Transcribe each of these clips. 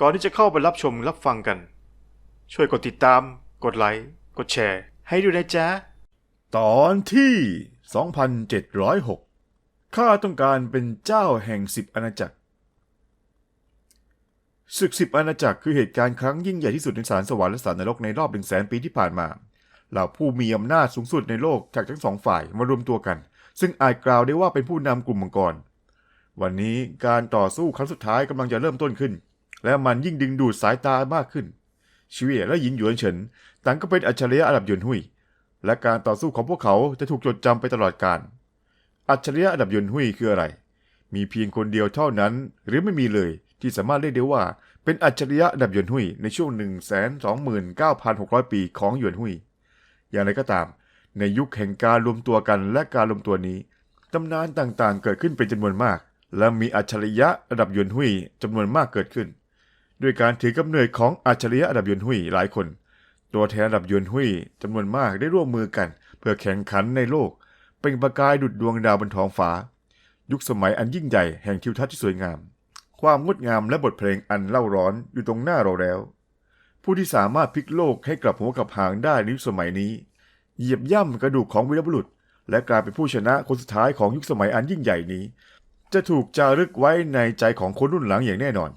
ก่อนที่จะเข้าไปรับชมรับฟังกัน ช่วยกดติดตาม กดไลค์ กดแชร์ ให้ด้วยนะจ๊ะ ตอนที่ 2706 ข้าต้องการเป็นเจ้าแห่งสิบอาณาจักร ศึกสิบอาณาจักรคือเหตุการณ์ครั้งยิ่งใหญ่ที่สุดในสารสวรรค์และสารนรกในรอบหนึ่งแสนปีที่ผ่านมา เหล่าผู้มีอำนาจสูงสุดในโลกจากทั้งสองฝ่ายมารวมตัวกัน ซึ่งอาจกล่าวได้ว่าเป็นผู้นำกลุ่มมังกร วันนี้การต่อสู้ครั้งสุดท้ายกำลังจะเริ่มต้นขึ้น และมันยิ่งดึงดูดสายตามากขึ้นชเวและหญิงหยวนเฉินต่างก็เป็นอัจฉริยะอันดับหยวนหุยและการต่อสู้ของพวกเขาจะถูกจดจำไปตลอดกาลอัจฉริยะอันดับยนหุยคืออะไร มีเพียงคนเดียวเท่านั้น หรือไม่มีเลยที่สามารถเรียกได้ว่า เป็นอัจฉริยะอันดับยนหุยในช่วง 129,600 ปีของหยวนหุยอย่างไรก็ตาม ในยุคแห่งการรวมตัวกันและการรวมตัวนี้ตำนานต่างๆ เกิดขึ้นเป็นจำนวนมาก และมีอัจฉริยะระดับยนหุยจำนวนมากเกิดขึ้น ด้วยการถือกำเนิดของอัจฉริยะระดับยนหุยหลายคน ตัวแทนระดับยวนหุยจำนวนมากได้ร่วมมือกัน เพื่อแข่งขันในโลก เป็นประกายดุจดวงดาวบนท้องฟ้า ยุคสมัยอันยิ่งใหญ่แห่งทิวทัศน์ที่สวยงาม ความงดงามและบทเพลงอันเล่าร้อนอยู่ตรงหน้าเราแล้ว ผู้ที่สามารถพลิกโลกให้กลับหัวกลับหางได้ในยุคสมัยนี้ เหยียบย่ำกระดูกของวีรบุรุษ และกลายเป็นผู้ชนะคนสุดท้ายของยุคสมัยอันยิ่งใหญ่นี้ จะถูกจารึกไว้ในใจของคนรุ่นหลังอย่างแน่นอน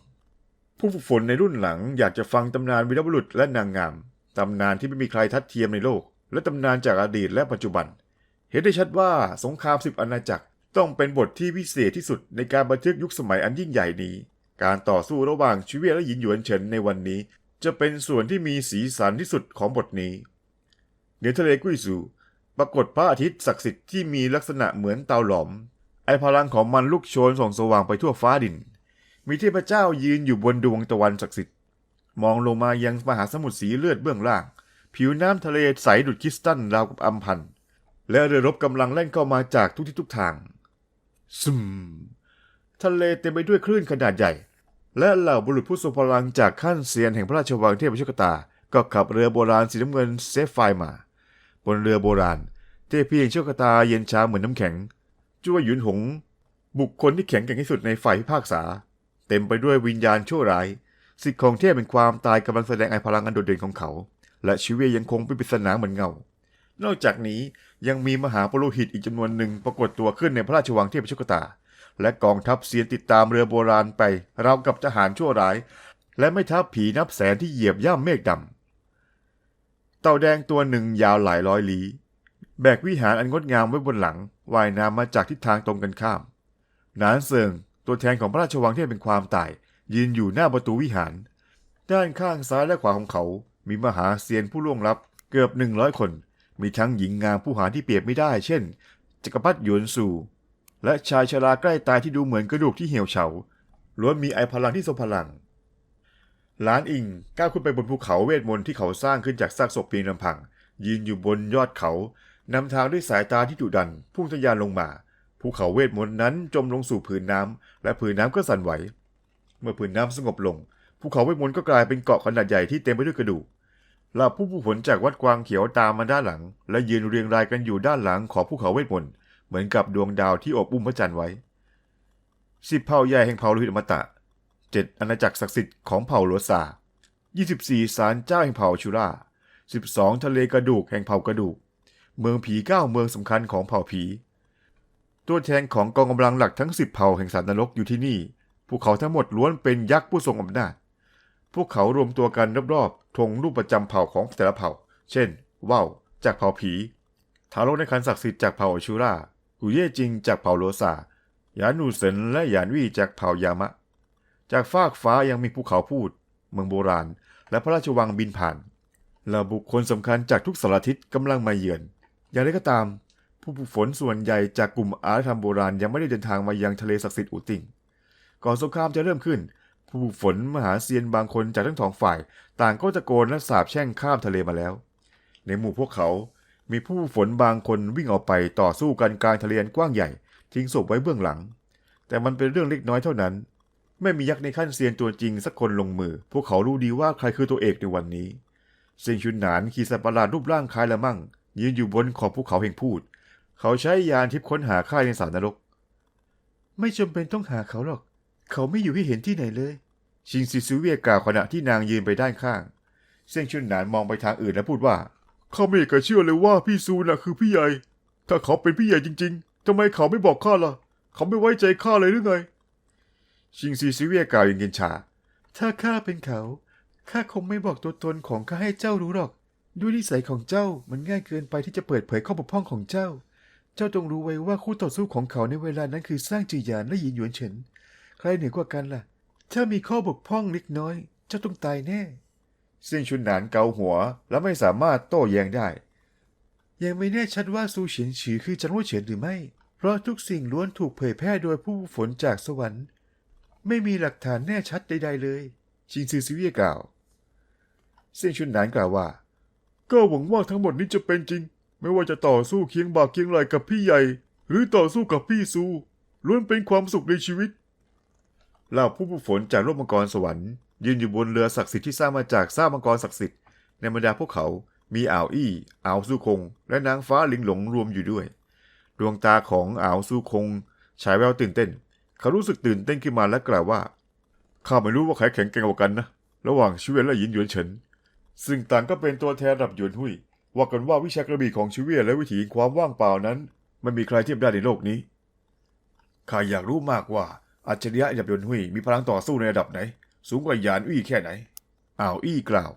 ผู้ฝึกฝนในรุ่นหลังอยากจะฟังตำนานวีรบุรุษและนางงาม ตำนานที่ไม่มีใครทัดเทียมในโลก และตำนานจากอดีตและปัจจุบัน เห็นได้ชัดว่าสงครามสิบอาณาจักรต้องเป็นบทที่พิเศษที่สุดในการบันทึกยุคสมัยอันยิ่งใหญ่นี้ การต่อสู้ระหว่างชีเวียและหยินหยวนเฉินในวันนี้ จะเป็นส่วนที่มีสีสันที่สุดของบทนี้เหนือทะเลกุ้ยซูปรากฏพระอาทิตย์ศักดิ์สิทธิ์ที่มีลักษณะเหมือนเตาหลอม ไอพลังของมันลุกโชนส่องสว่างไปทั่วฟ้าดิน มีเทพเจ้ายืนอยู่บนดวงตะวันศักดิ์สิทธิ์ มองลงมายังมหาสมุทรสีเลือดเบื้องล่าง ผิวน้ำทะเลใสดุดคริสตัลราวกับอัมพันธ์และเรือรบกำลังแล่นเข้ามาจากทุกทิศทุกทางซึมทะเลเต็มไปด้วยคลื่นขนาดใหญ่ และเหล่าบุรุษผู้ทรงพลังจากขั้นเซียนแห่งพระราชวังเทพชกตา ก็ขับเรือโบราณสีน้ำเงินเซฟไฟร์มา บนเรือโบราณ เทพพี่แห่งโชคชะตาเย็นชาเหมือนน้ำแข็งจ้วหยุนหง บุคคลที่แข็งแกร่งที่สุดในฝ่ายพิพากษา เต็มไปด้วยวิญญาณชั่วร้าย สิทธิ์ของเทพเป็นความตายกำลังแสดงไอพลังอันโดดเด่นของเขา และชีวิตยังคงเป็นปริศนาเหมือนเงา นอกจากนี้ยังมีมหาปโลหิตอีกจำนวนหนึ่งปรากฏตัวขึ้นในพระราชวังเทพชกตา และกองทัพเซียนติดตามเรือโบราณไปราวกับทหารชั่วร้าย และไม่ทัพผีนับแสนที่เหยียบย่ำเมฆดำเต่าแดงตัวหนึ่งยาวหลายร้อยลี้แบกวิหารอันงดงามไว้บนหลังว่ายน้ำมาจากทิศทางตรงกันข้าม นานเซิง ตัวแทนของพระราชวังที่เป็นความตาย ยืนอยู่หน้าประตูวิหาร ด้านข้างซ้ายและขวาของเขา มีมหาเซียนผู้ล่วงลับเกือบหนึ่งร้อยคน มีทั้งหญิงงามผู้หาที่เปรียบไม่ได้ เช่น จักรพรรดิหยวนซูและชายชราใกล้ตายที่ดูเหมือนกระดูกที่เหี่ยวเฉาล้วนมีไอพลังที่ทรงพลังหลานอิงก้าวขึ้นไปบนภูเขาเวทมนต์ที่เขาสร้างขึ้นจากซากศพเพียงลำพัง ยืนอยู่บนยอดเขานำทางด้วยสายตาที่ดุดันพุ่งทะยานลงมา ภูเขาเวทมนต์นั้นจมลงสู่ผืนน้ำและผืนน้ำก็สั่นไหว เมื่อผืนน้ำสงบลง ภูเขาเวทมนต์ก็กลายเป็นเกาะขนาดใหญ่ที่เต็มไปด้วยกระดูกเหล่าผู้ผู้ผลจากวัดกวางเขียวตามมาด้านหลัง และยืนเรียงรายกันอยู่ด้านหลังของภูเขาเวทมนต์เหมือนกับดวงดาวที่อบอุ้มพระจันทร์ไว้สิบเผ่าใหญ่แห่งเผ่าลหิตอมตะเจ็ดอาณาจักรศักดิ์สิทธิ์ของเผ่าโลซายี่สิบสี่ศาลเจ้าแห่งเผ่าชูราสิบสองทะเลกระดูกแห่งเผ่ากระดูก เมืองผีเก้าเมืองสำคัญของเผ่าผี ตัวแทนของกองกำลังหลักทั้งสิบเผ่าแห่งสัตว์นรกอยู่ที่นี่ พวกเขาทั้งหมดล้วนเป็นยักษ์ผู้ทรงอำนาจ พวกเขารวมตัวกันรอบๆธงรูปประจำเผ่าของแต่ละเผ่า เช่น ว่าวจากเผ่าผี ทารกในคันศักดิ์สิทธิ์จากเผ่าชูรากุเย่จิงจากเผ่าโลซาหยานนูเซินและหยานวี่จากเผ่ายามะ จากฟากฟ้ายังมีภูเขาพูด เมืองโบราณ และพระราชวังบินผ่านเหล่าบุคคลสำคัญจากทุกสารทิศกำลังมาเยือน อย่างไรก็ตาม ผู้ฝึกฝนส่วนใหญ่จากกลุ่มอารยธรรมโบราณยังไม่ได้เดินทางมายังทะเลศักดิ์สิทธิ์อูติงก่อนสงครามจะเริ่มขึ้น ผู้ฝึกฝนมหาเซียนบางคนจากทั้งสองฝ่าย ต่างก็ตะโกนและสาบแช่งข้ามทะเลมาแล้ว ในหมู่พวกเขา มีผู้ฝึกฝนบางคนวิ่งออกไปต่อสู้กันกลางทะเลอันกว้างใหญ่ ทิ้งศพไว้เบื้องหลัง แต่มันเป็นเรื่องเล็กน้อยเท่านั้น ไม่มียักษ์ในขั้นเซียนตัวจริงสักคนลงมือ พวกเขารู้ดีว่าใครคือตัวเอกในวันนี้เซิงชุนหนานขี่สัตว์ประหลาดรูปร่างคล้ายละมั่งยืนอยู่บนขอบภูเขาแห่งพูด เขาใช้ยานทิพย์ค้นหาข้ายในสารนรก ไม่จำเป็นต้องหาเขาหรอก เขาไม่อยู่ให้เห็นที่ไหนเลย ชิงซีซูเวียกล่าวขณะที่นางยืนไปด้านข้าง เซี่ยงชุนหนานมองไปทางอื่นและพูดว่า เขาไม่อยากจะเชื่อเลยว่าพี่ซูน่ะคือพี่ใหญ่ ถ้าเขาเป็นพี่ใหญ่จริง ๆทำไมเขาไม่บอกข้าล่ะ เขาไม่ไว้ใจข้าเลยหรือไง ชิงซีซูเวียกล่าวอย่างเย็นชา ถ้าข้าเป็นเขา ข้าคงไม่บอกตัวตนของข้าให้เจ้ารู้หรอก ด้วยนิสัยของเจ้ามันง่ายเกินไปที่จะเปิดเผยข้อบกพร่องของเจ้า เจ้าต้องรู้ไว้ว่าคู่ต่อสู้ของเขาในเวลานั้นคือสร้างจือหยานและหยินหยวนเฉิน ใครเหนือกว่ากันล่ะ ถ้ามีข้อบกพร่องเล็กน้อย เจ้าต้องตายแน่เซี่ยงชุนหนานเกาหัว และไม่สามารถโต้แย้งได้ ยังไม่แน่ชัดว่าซูเฉียนฉือคือจันว่าเฉียนหรือไม่ เพราะทุกสิ่งล้วนถูกเผยแพร่โดยผู้ฝึกฝนจากสวรรค์ ไม่มีหลักฐานแน่ชัดใด ๆ เลย ชิงซือซิเวียกล่าวเซี่ยงชุนหนานกล่าวว่า ก็หวังว่าทั้งหมดนี้จะเป็นจริง ไม่ว่าจะต่อสู้เคียงบ่าเคียงไหลกับพี่ใหญ่ หรือต่อสู้กับพี่ซูล้วนเป็นความสุขในชีวิตเหล่าผู้ฝึกฝนจากโลกมังกรสวรรค์ยืนอยู่บนเรือศักดิ์สิทธิ์ที่สร้างมาจากซากมังกรศักดิ์สิทธิ์ในบรรดาพวกเขา มีอ่าวอี้อ่าวซูคง และนางฟ้าลิงหลงรวมอยู่ด้วย ดวงตาของอ่าวซูคงฉายแววตื่นเต้น เขารู้สึกตื่นเต้นขึ้นมาและกล่าวว่าข้าไม่รู้ว่าใครแข็งแกร่งกว่ากันนะ ระหว่างชิเวนและหยินหยวนเฉิน ซึ่งต่างก็เป็นตัวแทนระดับหยวนหุย ว่ากันว่าวิชากระบี่ของชิเวียและวิถีความว่างเปล่านั้นไม่มีใครเทียบได้ในโลกนี้ข้าอยากรู้มากว่าอัจฉริยะระดับยนหุยมีพลังต่อสู้ในระดับไหน สูงกว่าหยานอี้แค่ไหนอ่าวอี้กล่าว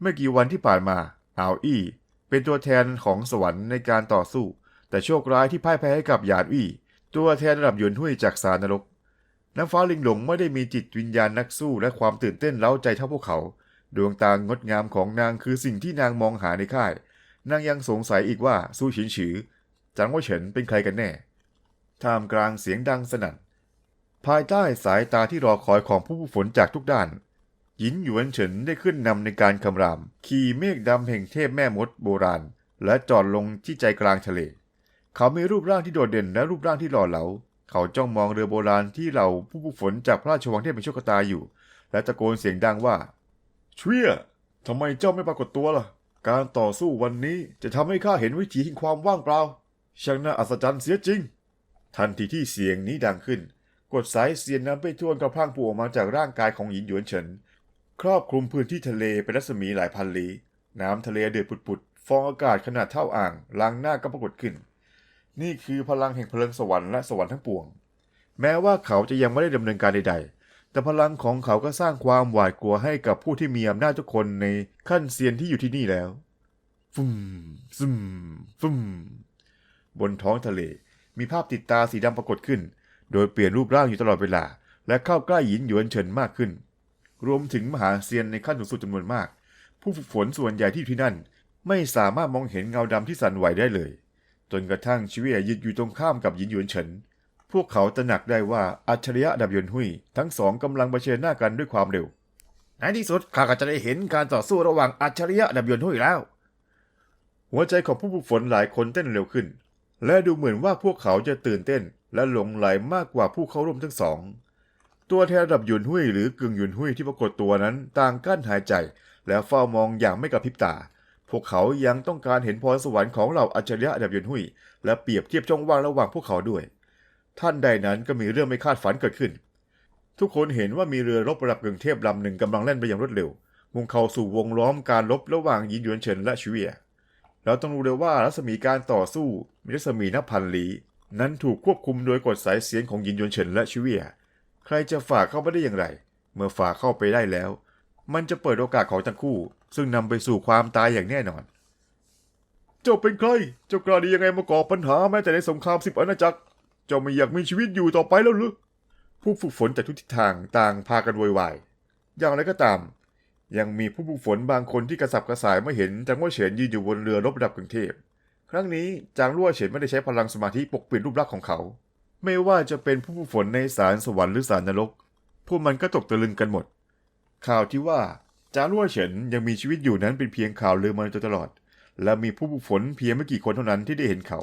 ไม่กี่วันที่ผ่านมาอ่าวอี้เป็นตัวแทนของสวรรค์ในการต่อสู้ แต่โชคร้ายที่พ่ายแพ้ให้กับหยานอี้ตัวแทนระดับหยนหุยจากสารนรกน้ำฟ้าลิงหลงไม่ได้มีจิตวิญญาณนักสู้และความตื่นเต้นเล้าใจเท่าพวกเขา ดวงตางดงามของนางคือสิ่งที่นางมองหาในค่าย นางยังสงสัยอีกว่าสู้ฉินฉือจังว่าเฉินเป็นใครกันแน่ ท่ามกลางเสียงดังสนั่น ภายใต้สายตาที่รอคอยของผู้ฝึกฝนจากทุกด้าน หยินหยวนเฉินได้ขึ้นนำในการคำราม ขี่เมฆดำแห่งเทพแม่มดโบราณ และจอดลงที่ใจกลางทะเล เขามีรูปร่างที่โดดเด่นและรูปร่างที่หล่อเหลา เขาจ้องมองเรือโบราณที่เหล่าผู้ฝึกฝนจากพระราชวังเทพเป็นโชคตาอยู่ และตะโกนเสียงดังว่า เชี่ยทำไมเจ้าไม่ปรากฏตัวล่ะ การต่อสู้วันนี้จะทำให้ข้าเห็นวิถีแห่งความว่างเปล่า ช่างน่าอัศจรรย์เสียจริง ทันทีที่เสียงนี้ดังขึ้น กดสายเสียนน้ำไปท่วนกระพร่างปูออกมาจากร่างกายของหญินหยวนเฉิน ครอบคลุมพื้นที่ทะเลเป็นรัศมีหลายพันลี้ น้ำทะเลเดือดปุดๆ ฟองอากาศขนาดเท่าอ่างล้างหน้าก็ปรากฏขึ้น นี่คือพลังแห่งพลิงสวรรค์และสวรรค์ทั้งปวง แม้ว่าเขาจะยังไม่ได้ดำเนินการใดๆ แต่พลังของเขาก็สร้างความหวาดกลัวให้กับผู้ที่มีอำนาจทุกคนในขั้นเซียนที่อยู่ที่นี่แล้ว ฟุมซึมฟุมบนท้องทะเล มีภาพติดตาสีดำปรากฏขึ้น โดยเปลี่ยนรูปร่างอยู่ตลอดเวลา และเข้าใกล้หยินหยวนเฉินมากขึ้น รวมถึงมหาเซียนในขั้นสูงสุดจำนวนมาก ผู้ฝึกฝนส่วนใหญ่ที่อยู่ที่นั่น ไม่สามารถมองเห็นเงาดำที่สั่นไหวได้เลย จนกระทั่งชีวิตยืนอยู่ตรงข้ามกับหยินหยวนเฉิน พวกเขาตระหนักได้ว่าอัจฉริยะดับยนหุยทั้งสองกำลังเผชิญหน้ากันด้วยความเร็วในที่สุดข้าก็จะได้เห็นการต่อสู้ระหว่างอัจฉริยะดับยนหุยแล้ว หัวใจของผู้ฝึกฝนหลายคนเต้นเร็วขึ้น และดูเหมือนว่าพวกเขาจะตื่นเต้น และหลงไหลมากกว่าผู้เข้าร่วมทั้งสอง ตัวแทนดับยุนหุยหรือกึ่งยุนหุยที่ปรากฏตัวนั้นต่างกั้นหายใจ และเฝ้ามองอย่างไม่กระพริบตา พวกเขายังต้องการเห็นพรสวรรค์ของเหล่าอัจฉริยะดับยุนหุยและเปรียบเทียบช่องว่างระหว่างพวกเขาด้วย ท่านใดนั้นก็มีเรื่องไม่คาดฝันเกิดขึ้น ทุกคนเห็นว่ามีเรือรบระดับกึ่งเทพลำหนึ่งกำลังแล่นไปอย่างรวดเร็ว มุ่งเข้าสู่วงล้อมการรบระหว่างยินหยวนเฉินและชิเวียเราต้องรู้เลยว่ารัศมีการต่อสู้มีรัศมีนับพันลี้นั้นถูกควบคุมโดยกฎสายเสียงของยินยวนเฉินและชิเวีย ใครจะฝ่าเข้าไปได้อย่างไร เมื่อฝ่าเข้าไปได้แล้ว มันจะเปิดโอกาสของทั้งคู่ ซึ่งนำไปสู่ความตายอย่างแน่นอน เจ้าเป็นใคร เจ้ากล้าดียังไงมาก่อปัญหาแม้แต่ในสงครามสิบอาณาจักร เจ้าไม่อยากมีชีวิตอยู่ต่อไปแล้วหรือผู้ฝึกฝนจากทุกทิศทางต่างพากันโวยวายอย่างไรก็ตาม ยังมีผู้ฝึกฝนบางคนที่กระสับกระส่ายเมื่อเห็นจางว่าเฉินยืนอยู่บนเรือรบระดับกรุงเทพครั้งนี้จางรั่วเฉินไม่ได้ใช้พลังสมาธิปกปิดรูปลักษณ์ของเขา ไม่ว่าจะเป็นผู้ฝึกฝนในสารสวรรค์หรือสารนรก พวกมันก็ตกตะลึงกันหมด ข่าวที่ว่าจางรั่วเฉินยังมีชีวิตอยู่นั้นเป็นเพียงข่าวลือมาโดยตลอด และมีผู้ฝึกฝนเพียงไม่กี่คนเท่านั้นที่ได้เห็นเขา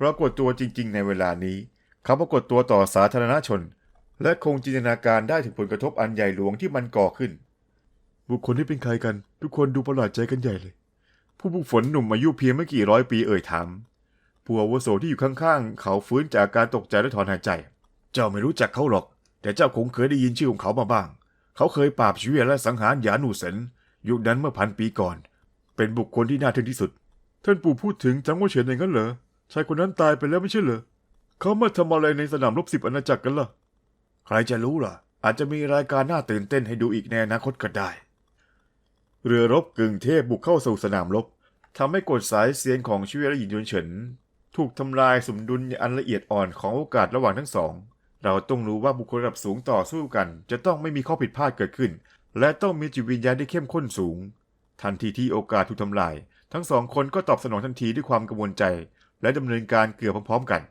ปรากฏตัวจริง ๆ ในเวลานี้ เขาปรากฏตัวต่อสาธารณชน และคงจินตนาการได้ถึงผลกระทบอันใหญ่หลวงที่มันก่อขึ้น บุคคลที่เป็นใครกัน ทุกคนดูประหลาดใจกันใหญ่เลย ผู้ฝึกฝนหนุ่มอายุเพียงไม่กี่ร้อยปีเอ่ยถามผู้อาวุโสที่อยู่ข้างๆ เขาฟื้นจากการตกใจและถอนหายใจ เจ้าไม่รู้จักเขาหรอก แต่เจ้าคงเคยได้ยินชื่อของเขามาบ้าง เขาเคยปราบชีวิตและสังหารหยาหนูเซนยุคนั้นเมื่อพันปีก่อน เป็นบุคคลที่น่าทึ่งที่สุด ท่านปู่พูดถึงจังหวะเฉินอย่างนั้นเหรอชายคนนั้นตายไปแล้วไม่ใช่เหรอ เขามาทำอะไรในสนามรบสิบอาณาจักรกันล่ะ ใครจะรู้ล่ะ อาจจะมีรายการน่าตื่นเต้นให้ดูอีกในอนาคตก็ได้ เรือรบกึ่งเทพบุกเข้าสู่สนามรบทำให้กฎสายเสียนของชีวิตและหญิงยวนเฉิน ถูกทำลายสมดุลอันละเอียดอ่อนของโอกาสระหว่างทั้งสอง เราต้องรู้ว่าบุคคลระดับสูงต่อสู้กัน จะต้องไม่มีข้อผิดพลาดเกิดขึ้น และต้องมีจิตวิญญาณที่เข้มข้นสูง ทันทีที่โอกาสถูกทำลาย ทั้งสองคนก็ตอบสนองทันทีด้วยความกังวลใจ และดำเนินการเกือบพร้อมๆกัน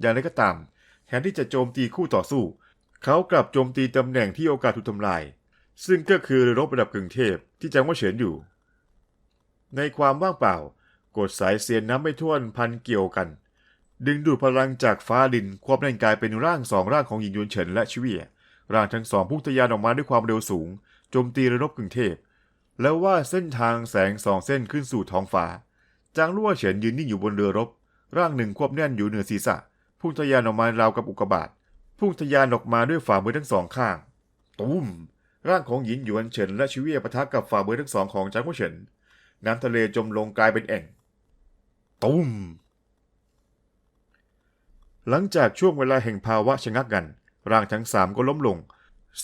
อย่างไรก็ตาม แทนที่จะโจมตีคู่ต่อสู้ เขากลับโจมตีตำแหน่งที่โอกาสถูกทำลาย ซึ่งก็คือเรือรบระดับกึ่งเทพที่จังหวะเฉินอยู่ ในความว่างเปล่ากดสายเสียนน้ำไม่ท่วนพันเกี่ยวกัน ดึงดูดพลังจากฟ้าดินควบแร่งกายเป็นร่างสองร่างของหญิงยวนเฉินและชิเวียร่างทั้งสองพุ่งทะยานออกมาด้วยความเร็วสูงโจมตีเรือรบกึ่งเทพ แล้วว่าเส้นทางแสงสองเส้นขึ้นสู่ท้องฟ้า จางลั่วเฉินยืนนิ่งอยู่บนเรือรบ ร่างหนึ่งควบแน่นอยู่เหนือศีรษะ พุ่งทะยานออกมาราวกับอุกบาตพุ่งทะยานออกมาด้วยฝ่ามือทั้งสองข้าง ตุ้ม ร่างของหยินหยวนเฉินและชิเวียปะทะกับฝ่ามือทั้งสองของจางลั่วเฉิน น้ำทะเลจมลงกลายเป็นแอ่ง ตุ้ม หลังจากช่วงเวลาแห่งภาวะชะงักกัน ร่างทั้งสามก็ล้มลง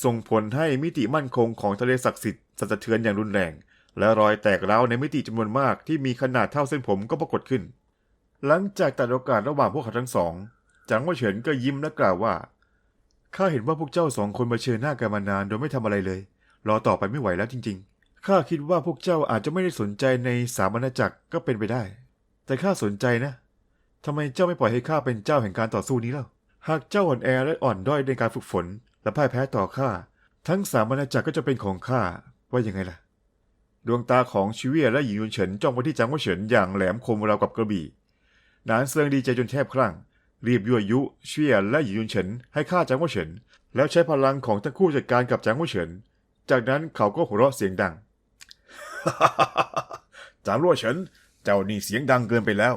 ส่งผลให้มิติมั่นคงของทะเลศักดิ์สิทธิ์สั่นสะเทือนอย่างรุนแรง และรอยแตกร้าวในมิติจำนวนมากที่มีขนาดเท่าเส้นผมก็ปรากฏขึ้น หลังจากตัดโอกาสระหว่างพวกเขาทั้งสอง จางว่าเฉินก็ยิ้มและกล่าวว่า ข้าเห็นว่าพวกเจ้าสองคนมาเชิญหน้ากันมานานโดยไม่ทำอะไรเลย รอต่อไปไม่ไหวแล้วจริง ๆ ข้าคิดว่าพวกเจ้าอาจจะไม่ได้สนใจในสามอาณาจักรก็เป็นไปได้ แต่ข้าสนใจนะทำไมเจ้าไม่ปล่อยให้ข้าเป็นเจ้าแห่งการต่อสู้นี้เล่า หากเจ้าอ่อนแอและอ่อนด้อยในการฝึกฝน และพ่ายแพ้ต่อข้า ทั้งสามอาณาจักรก็จะเป็นของข้า ว่ายังไงล่ะ ดวงตาของชิเวียและหญิงยุนเฉินจ้องไปที่จางว่าเฉินอย่างแหลมคมราวกับกระบี่หนานเซิงดีใจจนแทบคลั่ง รีบยั่วยุเชียและหญิยุนเฉินให้ฆ่าจางว่าเฉิน แล้วใช้พลังของทั้งคู่จัดการกับจางว่าเฉิน จากนั้นเขาก็หัวเราะเสียงดัง จางรั่วเฉิน เจ้านี่เสียงดังเกินไปแล้ว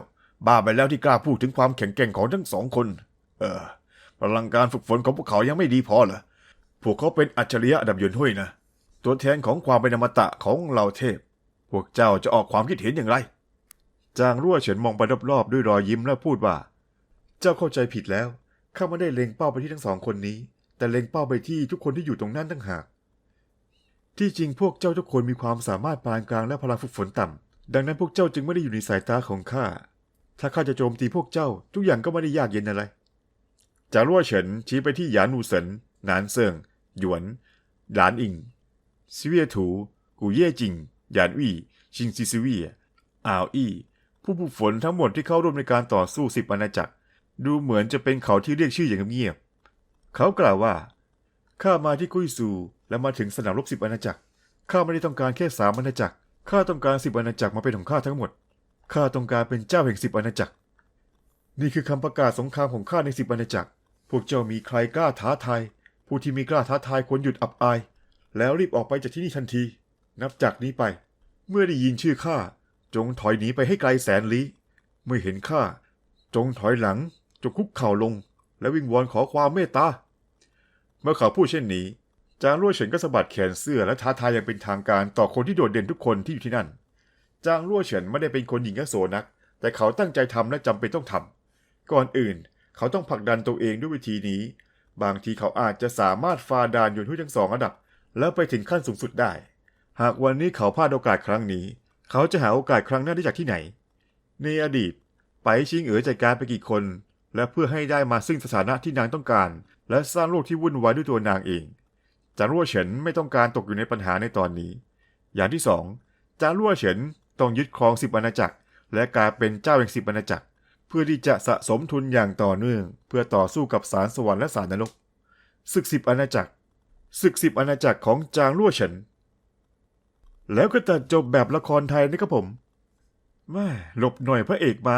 บ้าไปแล้วที่กล้าพูดถึงความแข็งแกร่งของทั้งสองคน เออ พลังการฝึกฝนของพวกเขายังไม่ดีพอเหรอ พวกเขาเป็นอัจฉริยะดับยนห้วยนะ ตัวแทนของความเป็นอมตะของเหล่าเทพ พวกเจ้าจะออกความคิดเห็นอย่างไร จางรั่วเฉินมองไปรอบๆด้วยรอยยิ้มและพูดว่า เจ้าเข้าใจผิดแล้วข้าไม่ได้เล็งเป้าไปที่ทั้งสองคนนี้ แต่เล็งเป้าไปที่ทุกคนที่อยู่ตรงนั้นตั้งหาก ที่จริงพวกเจ้าทุกคนมีความสามารถปานกลางและพลังฝึกฝนต่ำดังนั้นพวกเจ้าจึงไม่ได้อยู่ในสายตาของข้าถ้าข้าจะโจมตีพวกเจ้า ทุกอย่างก็ไม่ได้ยากเย็นอะไรจารั่วเฉินชี้ไปที่หยานหนูเซินหนานเซิงหยวนหลานอิงซิเวียถู กูเย่จิงหยานวี่ชิงซิซิเวียอ่าวอี้ผู้ผู้ฝนทั้งหมดที่เข้าร่วมในการต่อสู้สิบอาณาจักร ดูเหมือนจะเป็นเขาที่เรียกชื่ออย่างเงียบ เขากล่าวว่า ข้ามาที่กุยซูและมาถึงสนามรบสิบอาณาจักร ข้าไม่ได้ต้องการแค่สามอาณาจักร ข้าต้องการสิบอาณาจักรมาเป็นของข้าทั้งหมด ข้าต้องการเป็นเจ้าแห่งสิบอาณาจักร นี่คือคำประกาศสงครามของข้าในสิบอาณาจักร พวกเจ้ามีใครกล้าท้าทาย ผู้ที่มีกล้าท้าทายควรหยุดอับอาย แล้วรีบออกไปจากที่นี่ทันที นับจากนี้ไป เมื่อได้ยินชื่อข้า จงถอยหนีไปให้ไกลแสนลี้ เมื่อเห็นข้า จงถอยหลัง จงคุกเข่าลง และวิงวอนขอความเมตตา เมื่อเขาพูดเช่นนี้ จางรั่วเฉินก็สะบัดแขนเสื้อและท้าทายอย่างเป็นทางการต่อคนที่โดดเด่นทุกคนที่อยู่ที่นั่น จางรั่วเฉินไม่ได้เป็นคนหญิงยโสนัก แต่เขาตั้งใจทำและจำเป็นต้องทำก่อนอื่น เขาต้องผลักดันตัวเองด้วยวิธีนี้ บางทีเขาอาจจะสามารถฝ่าด่านยนหุ้ยทั้งสองระดับ แล้วไปถึงขั้นสูงสุดได้ หากวันนี้เขาพลาดโอกาสครั้งนี้ เขาจะหาโอกาสครั้งหน้าได้จากที่ไหน ในอดีตไปชิงเอ๋อจัดการไปกี่คน และเพื่อให้ได้มาซึ่งสถานะที่นางต้องการ และสร้างโลกที่วุ่นวายด้วยตัวนางเอง จางรั่วเฉินไม่ต้องการตกอยู่ในปัญหาในตอนนี้ อย่างที่สองจางรั่วเฉินต้องยึดครองสิบอาณาจักร และกลายเป็นเจ้าแห่งสิบอาณาจักร เพื่อที่จะสะสมทุนอย่างต่อเนื่อง เพื่อต่อสู้กับสารสวรรค์และสารนรกศึกสิบอาณาจักรศึกสิบอาณาจักรของจางรั่วเฉิน แล้วก็ตัดจบแบบละครไทยนะครับผมแม่หลบหน่อยพระเอกมา